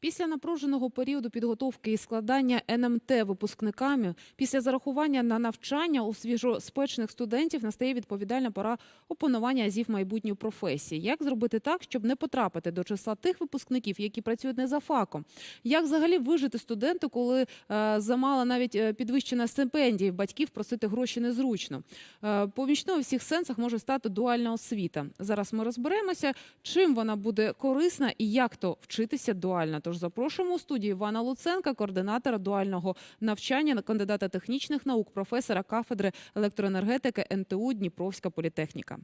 Після напруженого періоду підготовки і складання НМТ випускниками, після зарахування на навчання у свіжоспечених студентів настає відповідальна пора опанування азів майбутньої професії. Як зробити так, щоб не потрапити до числа тих випускників, які працюють не за факом? Як взагалі вижити студенту, коли е, замало навіть е, підвищена стипендії, батьків просити гроші незручно? Е, помічною у всіх сенсах може стати дуальна освіта. Зараз ми розберемося, чим вона буде корисна і як то вчитися дуально. Тож запрошуємо у студію Івана Луценка, координатора дуального навчання, кандидата технічних наук, професора кафедри електроенергетики НТУ Дніпровська політехніка.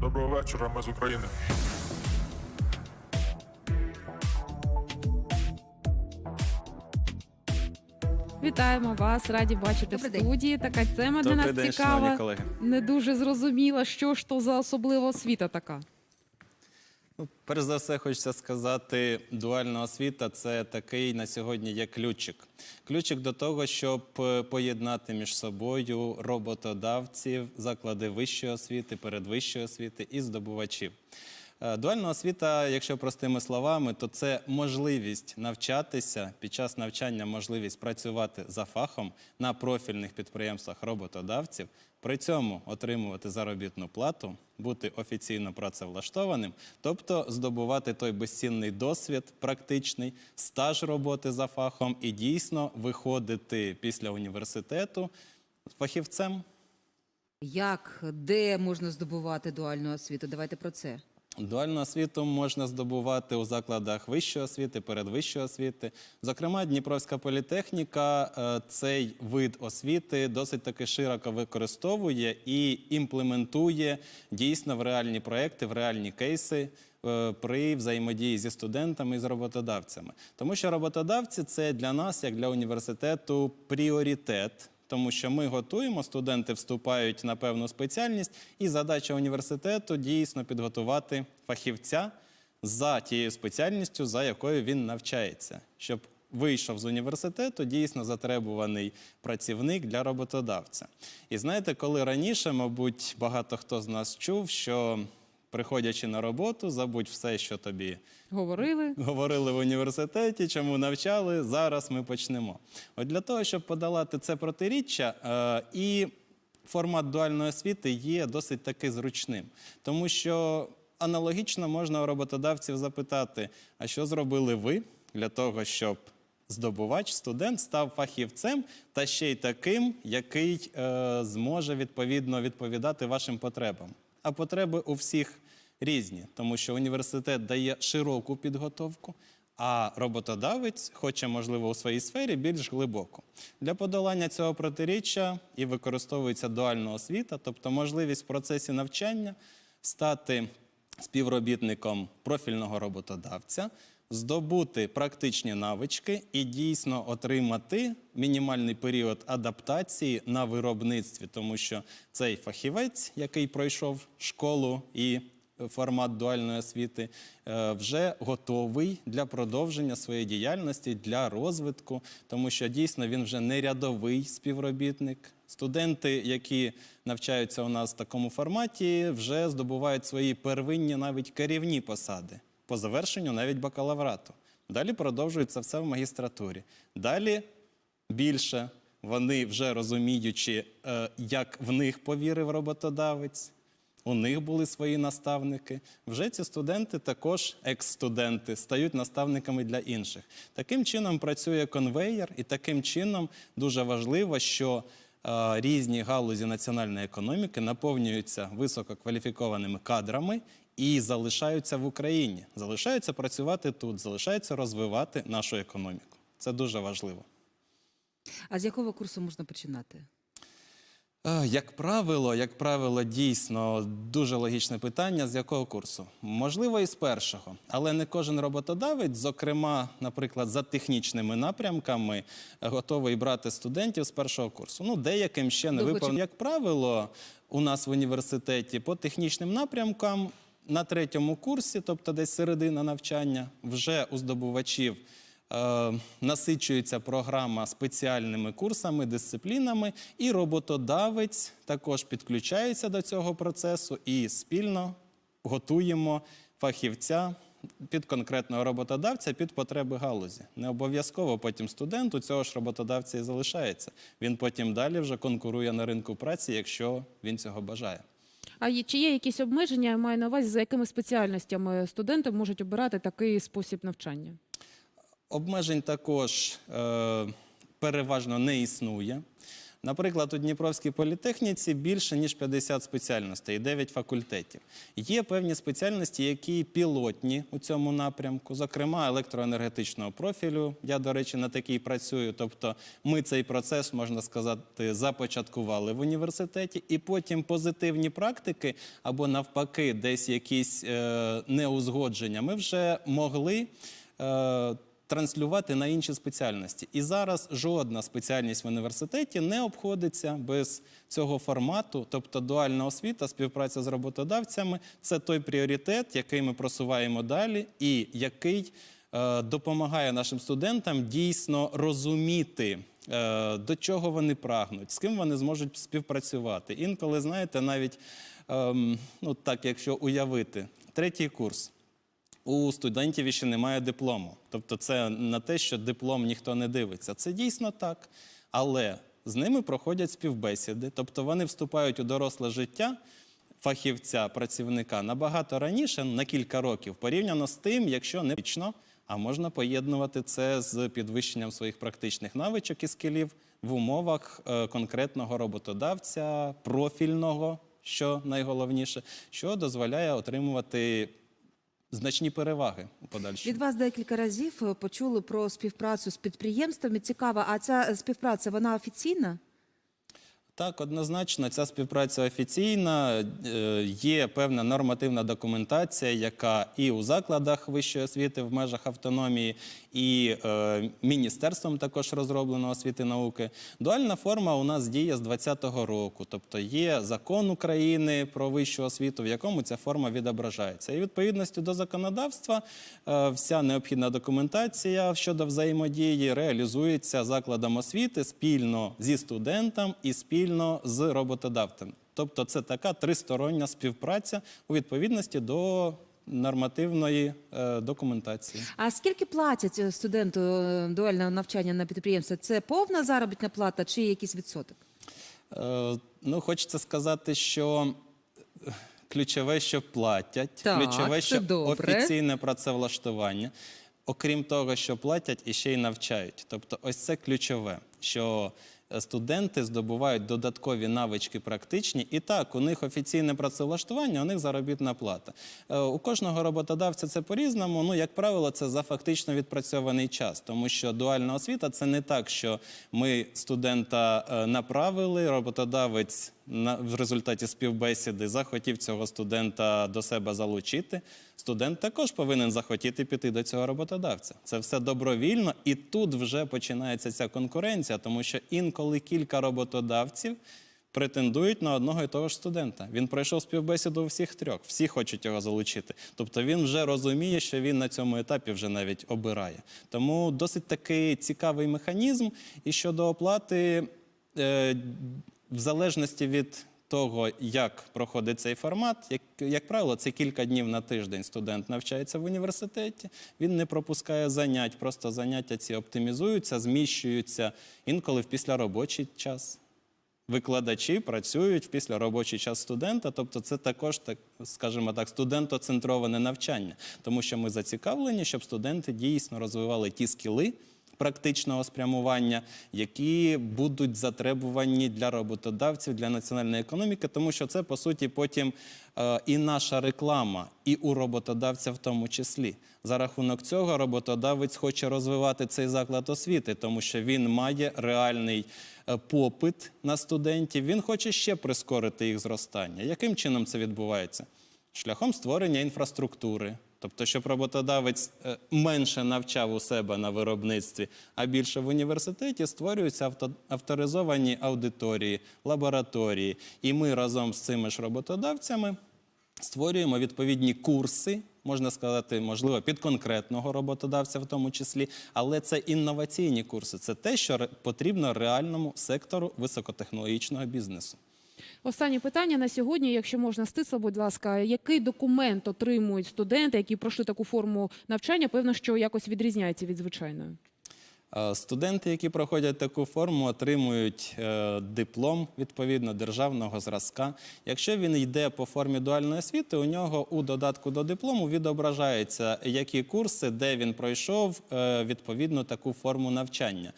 Доброго вечора, ми з України. Вітаємо вас, раді бачити Добрий в день. студії. Така тема для нас день, цікава. Не дуже зрозуміла, що ж то за особлива освіта така. Ну, перш за все, хочеться сказати, дуальна освіта це такий на сьогодні є ключик. Ключик до того, щоб е, поєднати між собою роботодавців, заклади вищої освіти, передвищої освіти і здобувачів. Е, Дуальна освіта, якщо простими словами, то це можливість навчатися під час навчання, можливість працювати за фахом на профільних підприємствах роботодавців, при цьому отримувати заробітну плату, бути офіційно працевлаштованим, тобто здобувати той безцінний досвід практичний, стаж роботи за фахом і дійсно виходити після університету фахівцем. Як, де можна здобувати дуальну освіту? Давайте про це. Дуальну освіту можна здобувати у закладах вищої освіти, передвищої освіти. Зокрема, Дніпровська політехніка е, цей вид освіти досить таки широко використовує і імплементує дійсно в реальні проекти, в реальні кейси. е, При взаємодії зі студентами і з роботодавцями, тому що роботодавці це для нас, як для університету, пріоритет тому що ми готуємо, студенти вступають на певну спеціальність, і задача університету дійсно підготувати фахівця за тією спеціальністю, за якою він навчається, щоб вийшов з університету дійсно затребуваний працівник для роботодавця. І знаєте, коли раніше, мабуть, багато хто з нас чув, що приходячи на роботу, забудь все, що тобі Говорили. говорили в університеті, чому навчали. Зараз ми почнемо. От для того, щоб подолати це протиріччя, е, і формат дуальної освіти є досить таки зручним, тому що аналогічно можна у роботодавців запитати, а що зробили ви для того, щоб здобувач, студент став фахівцем та ще й таким, який е, зможе відповідно відповідати вашим потребам. А потреби у всіх різні, тому що університет дає широку підготовку, а роботодавець хоче, можливо, у своїй сфері більш глибоко. Для подолання цього протиріччя і використовується дуальна освіта, тобто можливість в процесі навчання стати співробітником профільного роботодавця, здобути практичні навички і дійсно отримати мінімальний період адаптації на виробництві, тому що цей фахівець, який пройшов школу і формат дуальної освіти, е, вже готовий для продовження своєї діяльності, для розвитку, тому що дійсно він вже не рядовий співробітник. Студенти, які навчаються у нас в такому форматі, вже здобувають свої первинні навіть керівні посади по завершенню навіть бакалаврату. Далі продовжується все в магістратурі. Далі більше вони вже розуміючи, е, як в них повірив роботодавець, у них були свої наставники. Вже ці студенти, також екс-студенти, стають наставниками для інших. Таким чином працює конвейер, і таким чином дуже важливо, що е, різні галузі національної економіки наповнюються висококваліфікованими кадрами і залишаються в Україні, залишаються працювати тут, залишаються розвивати нашу економіку. Це дуже важливо. А з якого курсу можна починати? Як правило, як правило, дійсно дуже логічне питання, з якого курсу? Можливо, і з першого, але не кожен роботодавець, зокрема, наприклад, за технічними напрямками, готовий брати студентів з першого курсу. Ну, деяким ще не виповнено. Як правило, у нас в університеті по технічним напрямкам на третьому курсі, тобто десь середина навчання, вже у здобувачів е, насичується програма спеціальними курсами, дисциплінами, і роботодавець також підключається до цього процесу і спільно готуємо фахівця під конкретного роботодавця, під потреби галузі. Не обов'язково потім студент у цього ж роботодавця і залишається. Він потім далі вже конкурує на ринку праці, якщо він цього бажає. А чи є якісь обмеження, я маю на увазі, за якими спеціальностями студенти можуть обирати такий спосіб навчання? Обмежень також е, переважно не існує. Наприклад, у Дніпровській політехніці більше ніж 50 спеціальностей і 9 факультетів. Є певні спеціальності, які пілотні у цьому напрямку, зокрема електроенергетичного профілю. Я, до речі, на такій працюю. Тобто, ми цей процес, можна сказати, започаткували в університеті, і потім позитивні практики або навпаки, десь якісь е, неузгодження, ми вже могли. Е, транслювати на інші спеціальності. І зараз жодна спеціальність в університеті не обходиться без цього формату, тобто дуальна освіта, співпраця з роботодавцями це той пріоритет, який ми просуваємо далі, і який е, допомагає нашим студентам дійсно розуміти. е, До чого вони прагнуть, з ким вони зможуть співпрацювати. Інколи, знаєте, навіть ем, ну так, якщо уявити, третій курс у студентів ще немає диплому. Тобто, це на те, що диплом ніхто не дивиться. Це дійсно так. Але з ними проходять співбесіди, тобто вони вступають у доросле життя фахівця, працівника набагато раніше, на кілька років, порівняно з тим, якщо не вічно, а можна поєднувати це з підвищенням своїх практичних навичок і скілів в умовах е, конкретного роботодавця, профільного, що найголовніше, що дозволяє отримувати значні переваги у подальшому. Від вас декілька разів е, почули про співпрацю з підприємствами. Цікаво, а ця співпраця вона офіційна? Так, однозначно, ця співпраця офіційна. Е, Є певна нормативна документація, яка і у закладах вищої освіти в межах автономії, і е, міністерством також розроблено освіти науки. Дуальна форма у нас діє з 2020 року, тобто є закон України про вищу освіту, в якому ця форма відображається. І відповідності до законодавства е, вся необхідна документація щодо взаємодії реалізується закладом освіти спільно зі студентом і спільно з роботодавцем. Тобто це така тристороння співпраця у відповідності до нормативної е, документації. А скільки платять е, студенту е, дуального навчання на підприємстві? Це повна заробітна плата чи якийсь відсоток? Е, ну, хочеться сказати, що е, ключове, що платять, Так, ключове, що добре. офіційне працевлаштування. Окрім того, що платять, і ще й навчають. Тобто, ось це ключове, що студенти здобувають додаткові навички практичні, і так, у них офіційне працевлаштування, у них заробітна плата. Е, У кожного роботодавця це по-різному. Ну, як правило, це за фактично відпрацьований час, тому що дуальна освіта це не так, що ми студента е, направили, роботодавець на в результаті співбесіди захотів цього студента до себе залучити. Студент також повинен захотіти піти до цього роботодавця. Це все добровільно, і тут вже починається ця конкуренція, тому що інколи кілька роботодавців претендують на одного і того ж студента. Він пройшов співбесіду у всіх трьох, всі хочуть його залучити. Тобто він вже розуміє, що він на цьому етапі вже навіть обирає. Тому досить такий цікавий механізм. І щодо оплати, е, в залежності від того, як проходить цей формат, як, як правило, це кілька днів на тиждень студент навчається в університеті, він не пропускає занять, просто заняття ці оптимізуються, зміщуються інколи в післяробочий час. Викладачі працюють в післяробочий час студента, тобто це також так, скажімо так, студентоцентроване навчання, тому що ми зацікавлені, щоб студенти дійсно розвивали ті скіли практичного спрямування, які будуть затребувані для роботодавців, для національної економіки, тому що це по суті потім е, і наша реклама, і у роботодавця в тому числі. За рахунок цього роботодавець хоче розвивати цей заклад освіти, тому що він має реальний е, попит на студентів. Він хоче ще прискорити їх зростання. Яким чином це відбувається? Шляхом створення інфраструктури. Тобто, щоб роботодавець е, менше навчав у себе на виробництві, а більше в університеті створюються авторизовані аудиторії, лабораторії. І ми разом з цими ж роботодавцями створюємо відповідні курси, можна сказати, можливо, під конкретного роботодавця в тому числі, але це інноваційні курси. Це те, що потрібно реальному сектору високотехнологічного бізнесу. Останнє питання на сьогодні, якщо можна стисло, будь ласка, який документ отримують студенти, які пройшли таку форму навчання? Певно, що якось відрізняється від звичайної. Е, Студенти, які проходять таку форму, отримують е, диплом відповідно державного зразка. Якщо він йде по формі дуальної освіти, у нього у додатку до диплому відображається, які курси, де він пройшов е, відповідно таку форму навчання.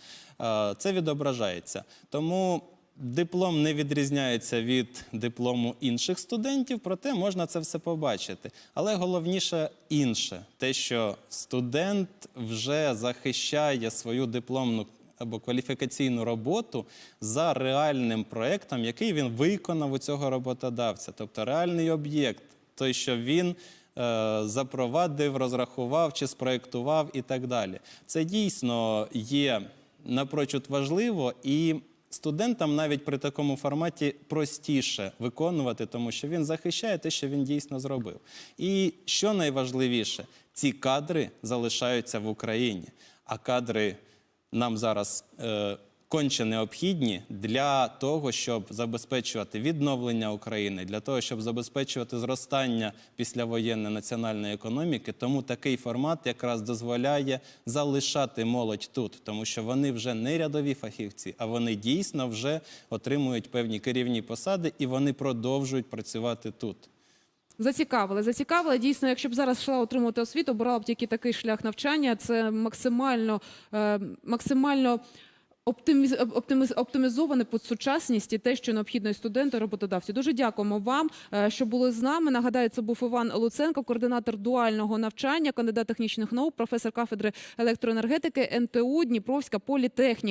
Це відображається. Тому Диплом не відрізняється від диплому інших студентів, проте можна це все побачити. Але головніше інше, те, що студент вже захищає свою дипломну або кваліфікаційну роботу за реальним проєктом, який він виконав у цього роботодавця, тобто реальний об'єкт, той, що він е, запровадив, розрахував чи спроєктував і так далі. Це дійсно є напрочуд важливо і. Студентам навіть при такому форматі простіше виконувати, тому що він захищає те, що він дійсно зробив. І що найважливіше, ці кадри залишаються в Україні, а кадри нам зараз е, конче необхідні для того, щоб забезпечувати відновлення України, для того, щоб забезпечувати зростання післявоєнної національної економіки. Тому такий формат якраз дозволяє залишати молодь тут, тому що вони вже не рядові фахівці, а вони дійсно вже отримують певні керівні посади і вони продовжують працювати тут. Зацікавили, зацікавили. Дійсно, якщо б зараз йшла отримувати освіту, обирала б тільки такий шлях навчання. Це максимально, е, максимально оптимізоване під сучасність і те, що необхідно і студенту, і роботодавцю. Дуже дякуємо вам, е, що були з нами. Нагадаю, це був Іван Луценко, координатор дуального навчання, кандидат технічних наук, професор кафедри електроенергетики НТУ Дніпровська політехніка.